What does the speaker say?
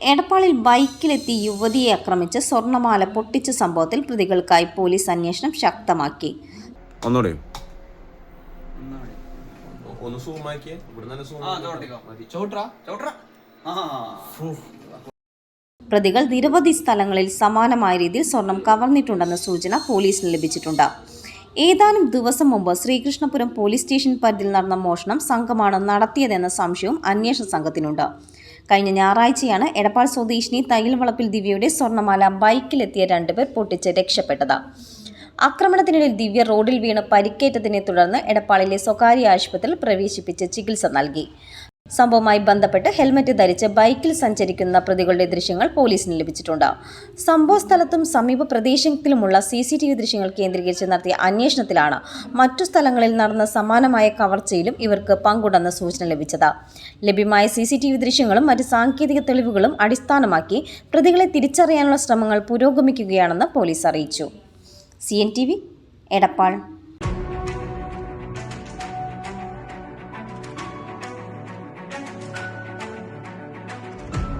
എടപ്പാളിൽ ബൈക്കിലെത്തി യുവതിയെ ആക്രമിച്ച് സ്വർണമാല പൊട്ടിച്ച സംഭവത്തിൽ പ്രതികൾക്കായി പോലീസ് അന്വേഷണം ശക്തമാക്കി. ഒന്നുകൂടെ ഒന്ന് സൂം ആക്കിയേ. തന്നെ സൂം ആ ചോട്ടിക്കോ ചോട്ര ചോട്ര ആ. പ്രതികൾ നിരവധി സ്ഥലങ്ങളിൽ സമാനമായ രീതിയിൽ സ്വർണം കവർന്നിട്ടുണ്ടെന്ന സൂചന പോലീസിന് ലഭിച്ചിട്ടുണ്ട്. ഏതാനും ദിവസം മുമ്പ് ശ്രീകൃഷ്ണപുരം പോലീസ് സ്റ്റേഷൻ പരിധിയിൽ നടന്ന മോഷണം സംഘമാണ് നടത്തിയതെന്ന സംശയവും അന്വേഷണ സംഘത്തിനുണ്ട്. കഴിഞ്ഞ ഞായറാഴ്ചയാണ് എടപ്പാൾ സ്വദേശിനി തയ്യൽ വളപ്പിൽ ദിവ്യയുടെ സ്വർണമാല ബൈക്കിലെത്തിയ രണ്ടുപേർ പൊട്ടിച്ച് രക്ഷപ്പെട്ടത്. ആക്രമണത്തിനിടയിൽ ദിവ്യ റോഡിൽ വീണ് പരിക്കേറ്റതിനെ തുടർന്ന് എടപ്പാളിലെ സ്വകാര്യ ആശുപത്രിയിൽ പ്രവേശിപ്പിച്ച് ചികിത്സ നൽകി. സംഭവവുമായി ബന്ധപ്പെട്ട് ഹെൽമറ്റ് ധരിച്ച് ബൈക്കിൽ സഞ്ചരിക്കുന്ന പ്രതികളുടെ ദൃശ്യങ്ങൾ പോലീസിന് ലഭിച്ചിട്ടുണ്ട്. സംഭവ സ്ഥലത്തും സമീപ പ്രദേശത്തിലുമുള്ള സി സി ടി വി ദൃശ്യങ്ങൾ കേന്ദ്രീകരിച്ച് നടത്തിയ അന്വേഷണത്തിലാണ് മറ്റു സ്ഥലങ്ങളിൽ നടന്ന സമാനമായ കവർച്ചയിലും ഇവർക്ക് പങ്കുണ്ടെന്ന സൂചന ലഭിച്ചത്. ലഭ്യമായ സി സി ടി വി ദൃശ്യങ്ങളും മറ്റ് സാങ്കേതിക തെളിവുകളും അടിസ്ഥാനമാക്കി പ്രതികളെ തിരിച്ചറിയാനുള്ള ശ്രമങ്ങൾ പുരോഗമിക്കുകയാണെന്ന് പോലീസ് അറിയിച്ചു. C N T V Edappal.